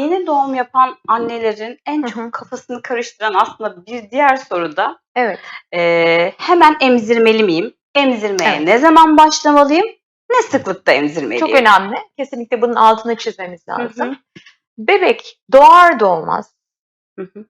yeni doğum yapan annelerin en Hı çok hı. kafasını karıştıran aslında bir diğer soru da Evet. eee, hemen emzirmeli miyim? Emzirmeye Evet. ne zaman başlamalıyım? Ne sıklıkta emzirmeliyim? Çok önemli. Kesinlikle bunun altını çizmemiz Hı lazım. hı. Bebek doğar doğmaz Hı hı.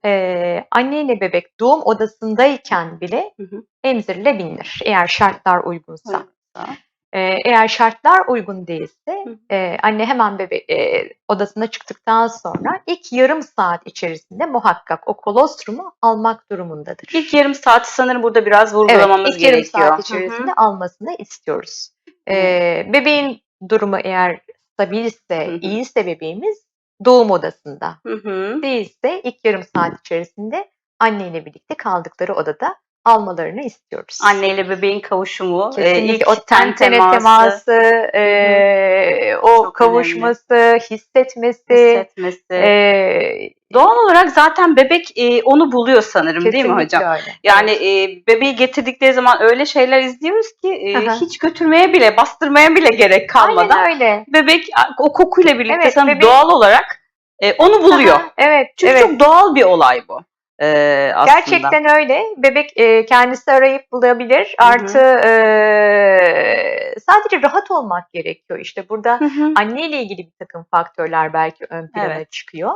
ile bebek doğum odasındayken bile Hı hı. emzirilebilir eğer şartlar uygunsa. Uygunsa. Eee, eğer şartlar uygun değilse eee, anne hemen bebek eee, odasına çıktıktan sonra ilk yarım saat içerisinde muhakkak o kolostrumu almak durumundadır. İlk yarım saati sanırım burada biraz Evet, vurgulamamız ilk yarım gerekiyor. saat içerisinde hı. almasını istiyoruz. Eee, bebeğin durumu eğer stabilse, Hı hı. iyiyse bebeğimiz doğum odasında. Hı hı. Değilse ilk yarım saat içerisinde anneyle birlikte kaldıkları odada almalarını istiyoruz. Anne ile bebeğin kavuşumu, eee, Kesinlikle ilk o ten teması, teması, eee, o Çok önemli. kavuşması, hissetmesi, hissetmesi. eee, Doğal olarak zaten bebek eee, onu buluyor sanırım değil mi kesinlikle hocam? öyle. Yani Evet. eee, bebeği getirdikleri zaman öyle şeyler izliyoruz ki hı. hiç götürmeye bile, bastırmaya bile gerek kalmadan Aynen öyle. bebek o kokuyla birlikte Evet, sanırım bebeğin- doğal olarak eee, onu buluyor. Aha, evet, Çünkü evet. çok doğal bir olay bu eee, aslında. Gerçekten öyle. Bebek eee, kendisi arayıp bulabilir. Hı hı. Artı eee, sadece rahat olmak gerekiyor. İşte burada Hı hı. anneyle ilgili bir takım faktörler belki ön plana Evet. çıkıyor.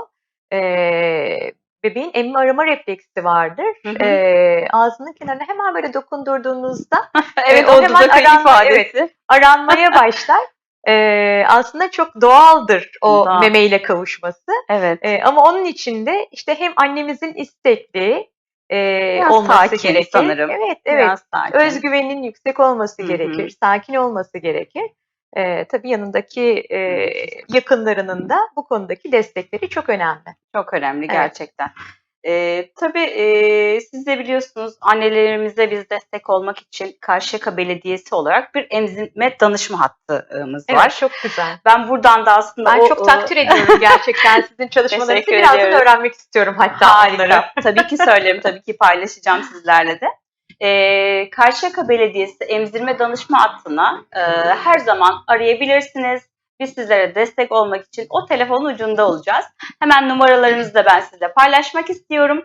Eee, bebeğin emme arama refleksi vardır. Hı hı. Eee, ağzının kenarına hemen böyle dokundurduğunuzda Evet o o hemen aranma- ifadesi. aranmaya başlar. Eee, aslında çok doğaldır o Doğal. memeyle kavuşması. Evet. Eee, ama onun için de işte hem annemizin istekli Biraz olması sakin gerekir. sanırım. Evet, evet. Biraz sakin. Özgüveninin yüksek olması Hı hı. gerekir, sakin olması gerekir. Eee, tabii yanındaki eee, yakınlarının da bu konudaki destekleri çok önemli. Çok önemli Evet. Eee, tabii eee, siz de biliyorsunuz annelerimize biz destek olmak için Karşıyaka Belediyesi olarak bir emzirme danışma hattımız Evet, var. çok güzel. Ben buradan da aslında Ben o, çok o- takdir ediyorum gerçekten sizin çalışmalarınızı. Birazdan ediyoruz. öğrenmek istiyorum hatta onları. Harika. tabii ki söylerim, tabii ki paylaşacağım sizlerle de. Ee, Karşıyaka Belediyesi emzirme danışma hattına e, her zaman arayabilirsiniz. Biz sizlere destek olmak için o telefonun ucunda olacağız. Hemen numaralarımızı da ben size paylaşmak istiyorum.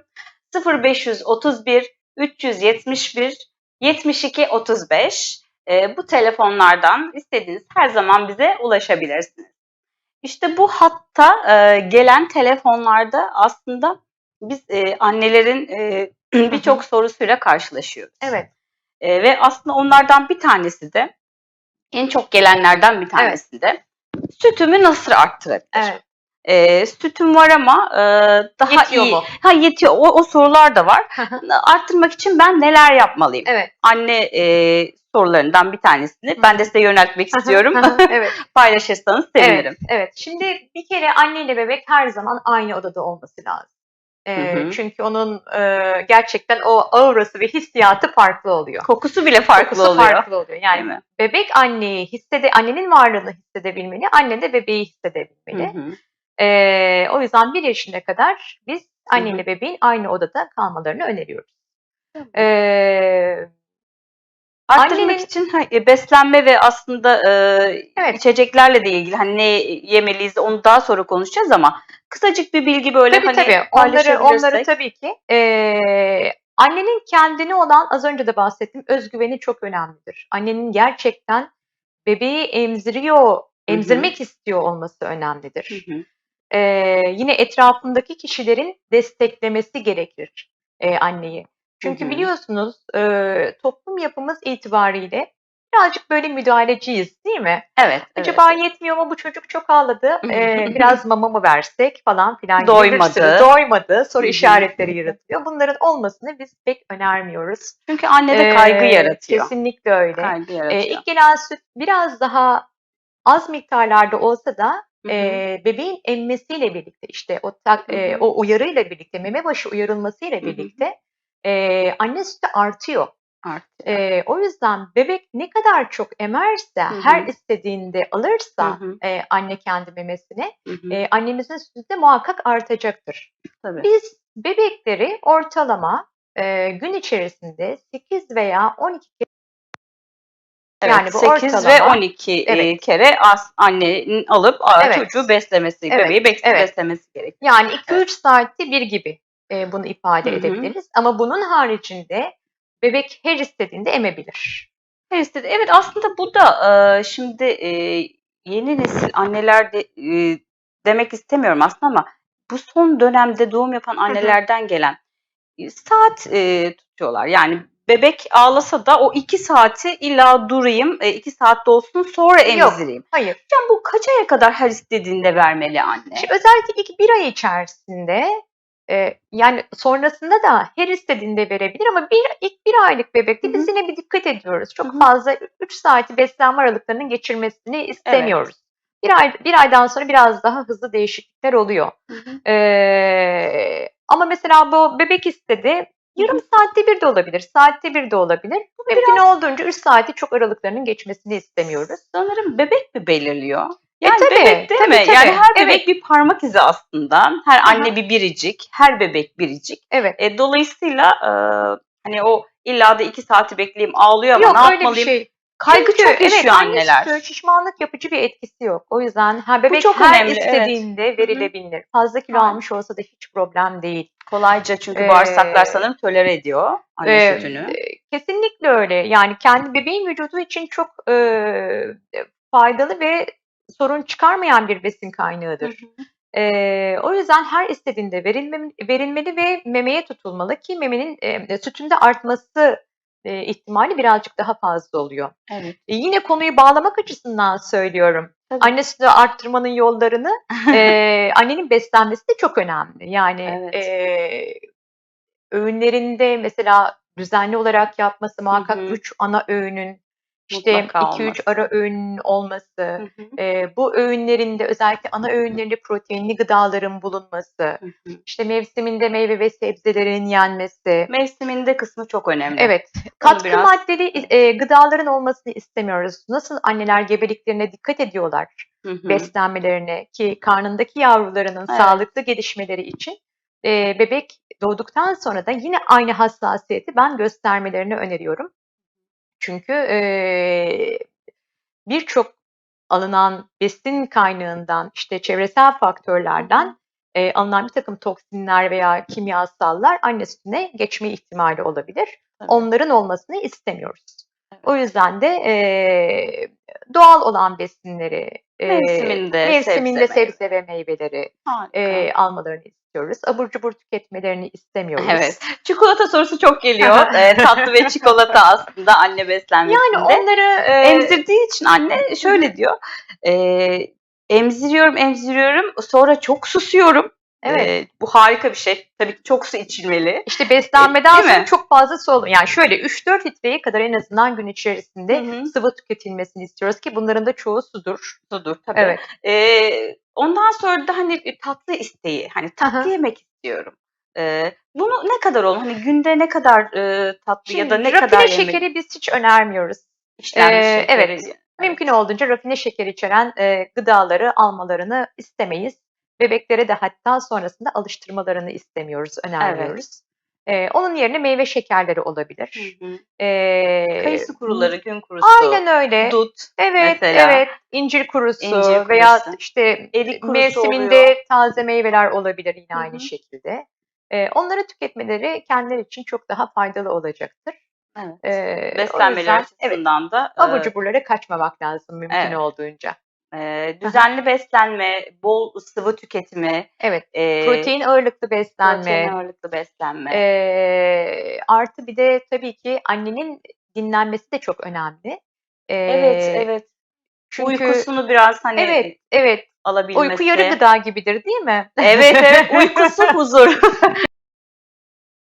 0531 371 72 35 Ee, bu telefonlardan istediğiniz her zaman bize ulaşabilirsiniz. İşte bu hatta e, gelen telefonlarda aslında biz e, annelerin e, birçok sorusuyla karşılaşıyoruz. Evet. E, ve aslında onlardan bir tanesi de en çok gelenlerden bir tanesi de sütümü nasıl arttırabilir? Evet. E, sütüm var ama e, daha Yetiyor iyi. mu? Ha yetiyor. O, o sorular da var. Arttırmak için ben neler yapmalıyım? evet. Anne e, sorularından bir tanesini ben de size yöneltmek istiyorum. evet. Paylaşırsanız sevinirim. Evet, evet. Şimdi bir kere anne ile bebek her zaman aynı odada olması lazım. Hı hı. Çünkü onun e, gerçekten o aurası ve hissiyatı farklı oluyor. Kokusu bile farklı Kokusu oluyor. farklı oluyor. Yani mi? bebek anneyi hissede, annenin varlığını hissedebilmeli, anne de bebeği hissedebilmeli. Hı hı. Ee, o yüzden bir yaşına kadar biz anne Hı hı. ile bebeğin aynı odada kalmalarını öneriyoruz. Ee, Arttırmak Annenin- için ha, e, beslenme ve aslında e, Evet. içeceklerle de ilgili hani ne yemeliyiz onu daha sonra konuşacağız ama kısacık bir bilgi böyle Tabii hani tabii. Onları, onları tabii ki. Ee, annenin kendine olan az önce de bahsettim özgüveni çok önemlidir. Annenin gerçekten bebeği emziriyor, emzirmek istiyor olması önemlidir. Hı hı. Ee, yine etrafındaki kişilerin desteklemesi gerekir e, anneyi. Çünkü Hı hı. biliyorsunuz e, toplum yapımız itibariyle birazcık böyle müdahaleciyiz değil mi? Evet. Acaba yetmiyor mu bu çocuk çok ağladı ee, biraz mama mı versek falan filan Doymadı. sürü doymadı soru işaretleri yaratıyor. Bunların olmasını biz pek önermiyoruz. Çünkü annede kaygı Ee, yaratıyor. Kesinlikle öyle. Kaygı yaratıyor. ilk gelen süt biraz daha az miktarlarda olsa da Hı hı. e, bebeğin emmesiyle birlikte işte o tak, e, Hı o uyarıyla birlikte meme başı uyarılmasıyla birlikte e, anne sütü artıyor. Artıyor. Ee, o yüzden bebek ne kadar çok emerse, Hı hı. her istediğinde alırsa e, anne kendi memesine, e, annemizin sütü de muhakkak artacaktır. Tabii. Biz bebekleri ortalama e, gün içerisinde 8 veya 12 kere Evet, Yani bu 8 ve ortalama. 12 e, Evet. kere as, annenin alıp Evet. çocuğu beslemesi, Evet, bebeği bek- evet. beslemesi gerekiyor. Yani 2-3 saatte bir gibi e, bunu ifade edebiliriz. Ama bunun haricinde bebek her istediğinde emebilir. Her istedi. Evet aslında bu da e, şimdi e, yeni nesil anneler de, e, demek istemiyorum aslında ama bu son dönemde doğum yapan annelerden gelen e, saat e, tutuyorlar. Yani bebek ağlasa da o iki saati illa durayım, e, iki saat dolsun sonra Yok. emzireyim. Hayır. Hocam bu kaç aya kadar her istediğinde vermeli anne? Şimdi özellikle ilk bir ay içerisinde e, yani sonrasında da her istediğinde verebilir ama bir ilk bir aylık bebekte Hı biz hı. yine bir dikkat ediyoruz. Çok Hı hı. fazla 3 saati beslenme aralıklarının geçirmesini istemiyoruz. Bir ay bir aydan sonra biraz daha hızlı değişiklikler oluyor. Hı hı. Ee, ama mesela bu bebek istedi. Yarım saatte bir de olabilir, saatte bir de olabilir. Mümkün olduğunca 3 saati çok aralıklarının geçmesini istemiyoruz. Sanırım bebek mi belirliyor? Yani tabii, bebek değil tabii, mi? tabii. Yani her bebek Evet. bir parmak izi aslında. Her anne bir biricik, her bebek biricik. Evet. E, dolayısıyla e, hani o illa da iki saati bekleyeyim ağlıyor ama Yok ne öyle bir yapmalıyım? şey. Kaygı Çünkü, çok yaşıyor evet, anne anneler. sütü şişmanlık yapıcı bir etkisi yok. O yüzden ha, bebek çok her önemli, evet. istediğinde verilebilir. Fazla kilo Aynen. almış olsa da hiç problem değil. Kolayca çünkü Ee, bağırsaklar sanırım tolere ediyor anne Ee, sütünü. Kesinlikle öyle. Yani kendi bebeğin vücudu için çok e, faydalı ve sorun çıkarmayan bir besin kaynağıdır. Ee, o yüzden her istediğinde verilmem, verilmeli ve memeye tutulmalı ki memenin e, sütünde artması e, ihtimali birazcık daha fazla oluyor. Evet. E, yine konuyu bağlamak açısından söylüyorum. Tabii. Anne sütü arttırmanın yollarını e, annenin beslenmesi de çok önemli. Yani Evet. e, öğünlerinde mesela düzenli olarak yapması muhakkak hı. 3 ana öğünün işte Mutlaka 2-3 olması. ara öğünün olması, Hı hı, e, bu öğünlerinde özellikle ana öğünlerinde proteinli gıdaların bulunması, hı hı. işte mevsiminde meyve ve sebzelerin yenmesi. Mevsiminde kısmı çok önemli. Evet, katkı biraz- maddeli e, gıdaların olmasını istemiyoruz. Nasıl anneler gebeliklerine dikkat ediyorlar Hı hı. beslenmelerine ki karnındaki yavrularının Evet. sağlıklı gelişmeleri için e, bebek doğduktan sonra da yine aynı hassasiyeti ben göstermelerini öneriyorum. Çünkü e, birçok alınan besin kaynağından işte çevresel faktörlerden e, alınan bir takım toksinler veya kimyasallar anne sütüne geçme ihtimali olabilir. Tabii. Onların olmasını istemiyoruz. Evet. O yüzden de e, doğal olan besinleri, e, Mevsiminde mevsiminde sebze, sebze ve meyveleri Harika. e, almalarını istiyoruz. Abur cubur tüketmelerini istemiyoruz. Evet. Çikolata sorusu çok geliyor. Ee, tatlı ve çikolata aslında anne beslenmesinde. Yani onları e, Emzirdiği için anne şöyle diyor. E, emziriyorum, emziriyorum. Sonra çok susuyorum. Evet. E, bu harika bir şey. Tabii ki çok su içilmeli. İşte beslenmeden sonra çok fazla su alın. Yani şöyle 3-4 litreye kadar en azından gün içerisinde Hı hı. sıvı tüketilmesini istiyoruz ki bunların da çoğu sudur. Sudur tabii. Evet. E, ondan sonra da hani tatlı isteği. Hani tatlı Hı hı. yemek istiyorum. E, bunu ne kadar olur? Hani günde ne kadar e, tatlı ya da Şimdi ne kadar yemek? şekeri biz hiç önermiyoruz. işlenmiş Ee, şekeri. evet. Mümkün olduğunca rafine şeker içeren e, gıdaları almalarını istemeyiz. Bebeklere de hatta sonrasında alıştırmalarını istemiyoruz, önermiyoruz. Ee, onun yerine meyve şekerleri olabilir. Hı hı. Ee, Kayısı kuruları, gün kurusu, Aynen öyle. dut, Evet, mesela. evet. İncir kurusu İncir veya kurusu. işte erik kurusu mevsiminde oluyor. taze meyveler olabilir yine Hı aynı hı. şekilde. Ee, onları tüketmeleri kendileri için çok daha faydalı olacaktır. Evet. Ee, o Beslenmeleri yüzden, evet, açısından da abur cuburlara kaçmamak lazım mümkün Evet. olduğunca. E, düzenli beslenme, bol sıvı tüketimi, Evet, e, protein ağırlıklı beslenme, protein ağırlıklı beslenme. ee, artı bir de tabii ki annenin dinlenmesi de çok önemli. Ee, evet, evet. Çünkü Uykusunu biraz hani evet, evet. alabilmesi. Uyku yarı gıda gibidir değil mi? Evet, evet. Uykusu huzur.